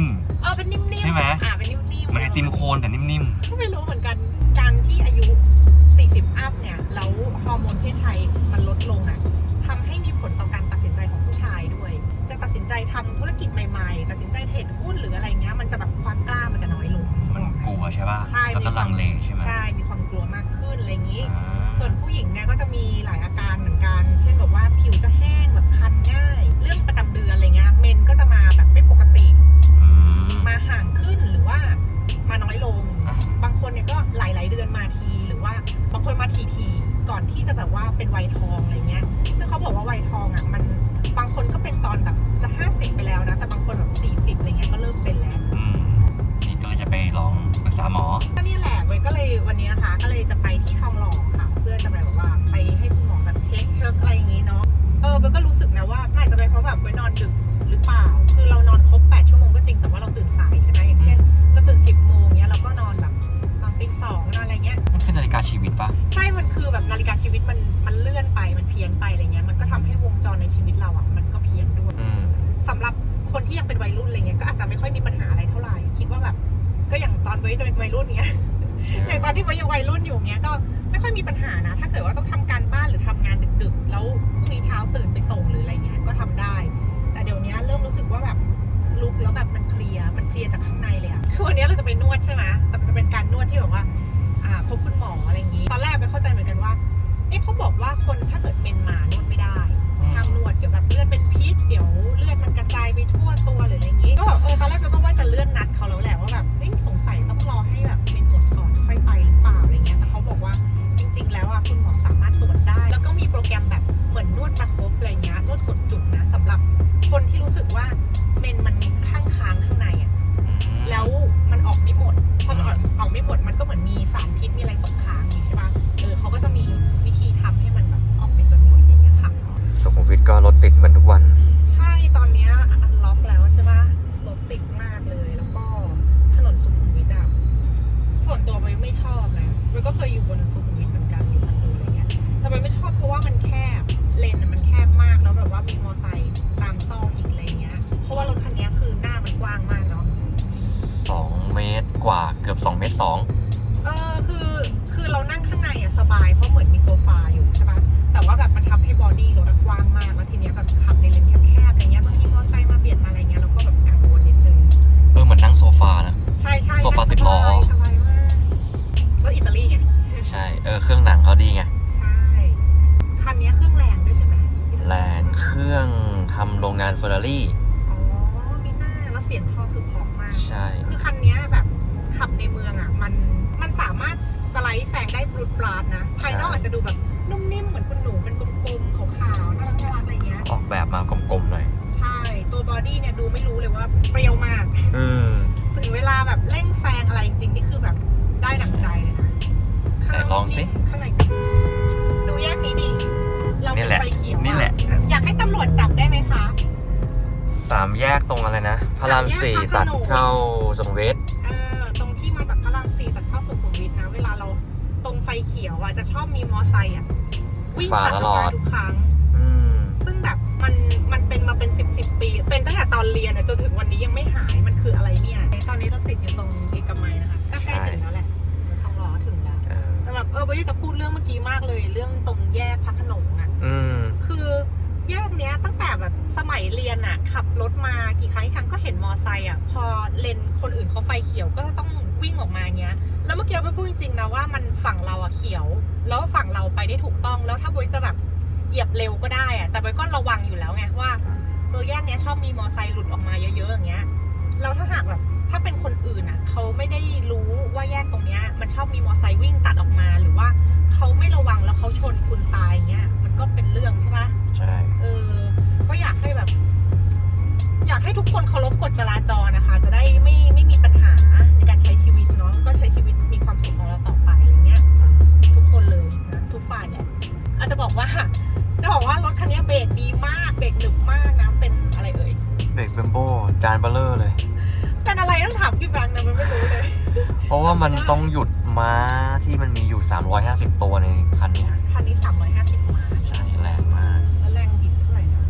นเป็นนิ่มเออเป็นนิ่มๆใช่ไหม อ่าเป็นนิ่มๆๆมันไอติมโคนแต่นิ่มไม่รู้เหมือนกันการที่อายุ 40 อัพเนี่ยแล้วฮอร์โมนเพศชายมันลดลงอะทำให้มีผลต่อการตัดสินใจของผู้ชายด้วย จะตัดสินใจทำธุรกิจใหม่ๆ ตัดสินใจเทรดหุ้นหรืออะไรเงี้ยมันจะแบบความกล้ามันจะน้อยลง ๆ มันกลัวใช่ป่ะ ใช่แล้วก็มีควาลัมงเลใช่ไหม ใช่ วัยทอง ก็อย่างตอนว้เป็นวัยรุ่นเนี้ยอย่างตอนที่เว้ยังวัยรุ่นอยู่เนี้ยก็ไม่ค่อยมีปัญหานะ ถ้าเกิดว่าต้องทำการบ้านหรือทำงานดึกๆ แล้วพรุ่งนี้เช้าตื่นไปส่งหรืออะไรเงี้ยก็ทำได้ แต่เดี๋ยวนี้เริ่มรู้สึกว่าแบบลุกแล้วแบบมันเคลียร์มันเคลียร์จากข้างในเลยอะคือวันนี้เราจะไปนวดใช่ไหมแต่มันจะเป็นการนวดที่แบบว่าอ่าพบคุณหมอ เหมือนนวดประคบอะไรเงี้ยนวดกดจุดนะ กว่าเกือบ2เมตร2เออคือคือเรานั่งข้างในอะสบายเพราะเหมือนมีโซฟาอยู่ใช่ปะแต่ว่าแบบมันทำให้บอดี้รถอะกว้างมากแล้วทีเนี้ยแบบขับในเลนแคบๆอะไรเงี้ยบางทีมอเตอร์ไซค์มาเบียดมาอะไรเงี้ยเราก็แบบกังวลนิดนึงเออเหมือนนั่งโซฟานะ ใช่ใช่โซฟานั่งสิบล้อสบายสบายมากรถอิตาลีไงใช่เออเครื่องหนังเขาดีไงใช่คันเนี้ยเครื่องแรงด้วยใช่ไหมแรงเครื่องทำโรงงานเฟอร์รารี่ อ๋อมีหน้าแล้วเสียงท่อคือเพราะมาก ใช่ คือคันเนี้ยแบบ ขับในเมืองอะ มันมันสามารถสไลด์แซงได้บลูดปราดนะ ภายนอกอาจจะดูแบบนุ่มนิ่มเหมือนคุณหนูเป็นกลมๆขาวๆน่ารักน่ารักอะไรเงี้ย ออกแบบมากลมๆหน่อย ใช่ ตัวบอดี้เนี่ยดูไม่รู้เลยว่าเปรี้ยวมาก อืมถึงเวลาแบบเร่งแซงอะไรจริงๆนี่คือแบบได้ดั่งใจเลยนะข้างนกไหนลองสิ ข้างในดูแยกนี้ดิ เรานี่มีแหละไฟเขียวอนี่แหละ อยากให้ตำรวจจับได้ไหมคะ สามแยกตรงอะไรนะ พระรามสามแยกสี่พระโขนง ตัดเข้าสุขุมวิทเออ ขียวอะจะชอบมีมอไซค์อะวิ่งฝ่าตัดตอลอกอมาดทุกครั้งอืมซึ่งแบบมันมันเป็นมาเป็นสิบสิบปี เป็นตั้งแต่ตอนเรียนอะจนถึงวันนี้ยังไม่หายมันคืออะไรเนี่ยตอนนี้เราติดอยู่ตรงเอกมัยนะคะก็ใกล้ถึงแล้วแหละทองหล่อถึงแล้วเออแต่แบบเออโบอยากจะพูดเรื่องเมื่อกี้มากเลย เรื่องตรงแยกพระโขนงอะอืมคือแยกเนี้ยตั้งแต่แบบสมัยเรียนอะขับรถมากี่ครั้งกี่ครั้งก็เห็นมอไซค์อะพอเลนคนอื่นเขาไฟเขียวก็ต้อง วิ่งออกมาเงี้ย แล้วเมื่อกี้ไปพูดจริงๆนะว่ามันฝั่งเราอะเขียว แล้วฝั่งเราไปได้ถูกต้อง แล้วถ้าบอยจะแบบเหยียบเร็วก็ได้อะแต่บอยก็ระวังอยู่แล้วไงว่าเออแยกเนี้ยชอบมีมอไซค์หลุดออกมาเยอะๆอย่างเงี้ยแล้วถ้าหากแบบถ้าเป็นคนอื่นอะเขาไม่ได้รู้ว่าแยกตรงเนี้ยมันชอบมีมอเตอร์ไซค์วิ่งตัดออกมาหรือว่าเขาไม่ระวังแล้วเขาชนคุณตายเงี้ย มันก็เป็นเรื่องใช่ปะใช่เออ ก็อยากให้แบบ อยากให้ทุกคนเคารพกฎจราจรนะคะ จะได้ไม่ไม่ บอกว่า จะบอกว่ารถคันนี้เบรกดีมาก เบรกหนึบมากนะ เป็นอะไรเอ่ย เบรกเบมโบจานเบลเลอร์เลย เป็นอะไรต้องถามพี่แบงค์นะมันไม่รู้เลย เพราะว่ามันต้องหยุดม้าที่มันมีอยู่ 350 ตัวในคันเนี้ยคันนี้ 350ม้าใช่แรงมากแล้วแรงบิดเท่าไหร่นะ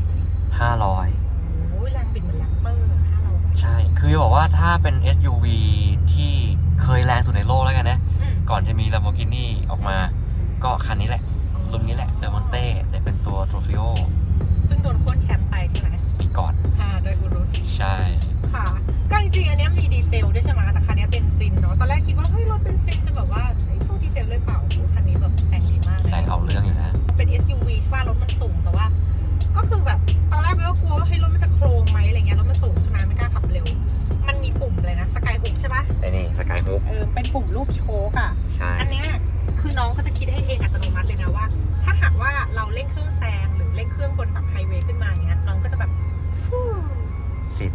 500 โอ้ยแรงบิดเหมือนแรปเตอร์ห้าเราใช่ คือจะบอกว่าถ้าเป็น SUV ที่เคยแรงสุดในโลกแล้วกันนะก่อนจะมี Lamborghini ออกมา ก็คันนี้แหละ ตัวนี้แหละเดมอนเต้แต่เป็นตัวโทรฟิโอ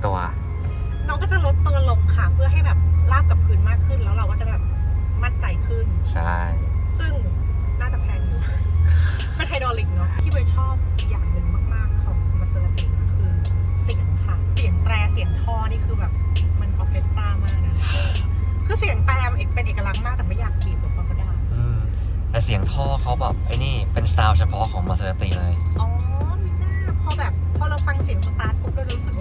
ตัว น้องก็จะลดตัวลงค่ะเพื่อให้แบบราบกับพื้นมากขึ้นแล้วเราก็จะแบบมั่นใจขึ้น ใช่ ซึ่งน่าจะแพงอยู่ เป็นไฮดรอลิกเนาะที่เบยชอบอย่างหนึ่งมาก ๆ ของมาเซราตินะคือเสียงค่ะ เสียงแตรเสียงท่อนี่คือแบบมันออเคสตรามากนะคือเสียงแตรมันเป็นเอกลักษณ์มากแต่ไม่อยากบีบกับเขาก็ได้อืมแต่เสียงท่อเขาแบบไอ้นี่เป็นซาวด์เฉพาะของมาเซราติเลย อ๋อมีหน้าพอแบบพอเราฟังเสียงสตาร์ทปุ๊บเรารู้สึกว่า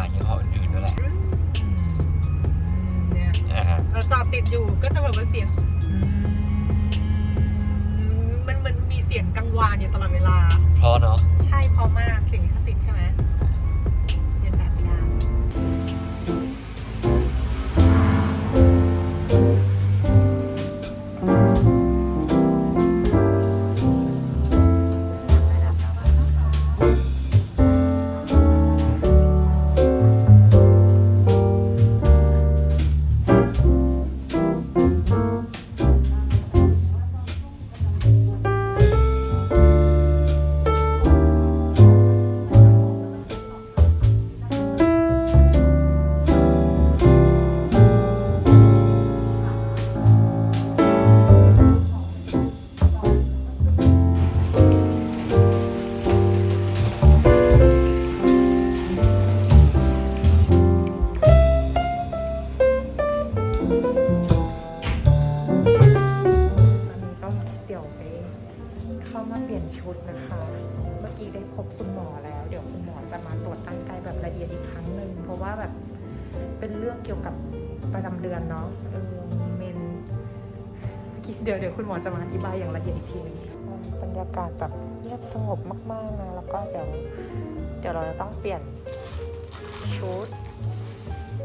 าร์ยี่ห้ออื่นๆด้วยแหละเนี่ยอ่าฮะเราจอดติดอยู่ก็จะแบบว่าเสียงมันเหมันมีเสียงกังวานอยู่ตลอดเวลา เพราะเนาะ มาเปลี่ยนชุดนะคะ เมื่อกี้ได้พบคุณหมอแล้ว เดี๋ยวคุณหมอจะมาตรวจร่างกายแบบละเอียดอีกครั้งหนึ่งเพราะว่าแบบเป็นเรื่องเกี่ยวกับประจำเดือนเนาะเออมีเมนเดี๋ยวเดี๋ยวคุณหมอจะมาอธิบายอย่างละเอียดอีกทีหนึงบรรยากาศแบบเงียบสงบมากๆนะแล้วก็เดี๋ยวเดี๋ยวเราจะต้องเปลี่ยนชุด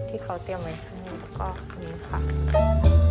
ที่เขาเตรียมไว้ให้แล้วก็นี่ค่ะ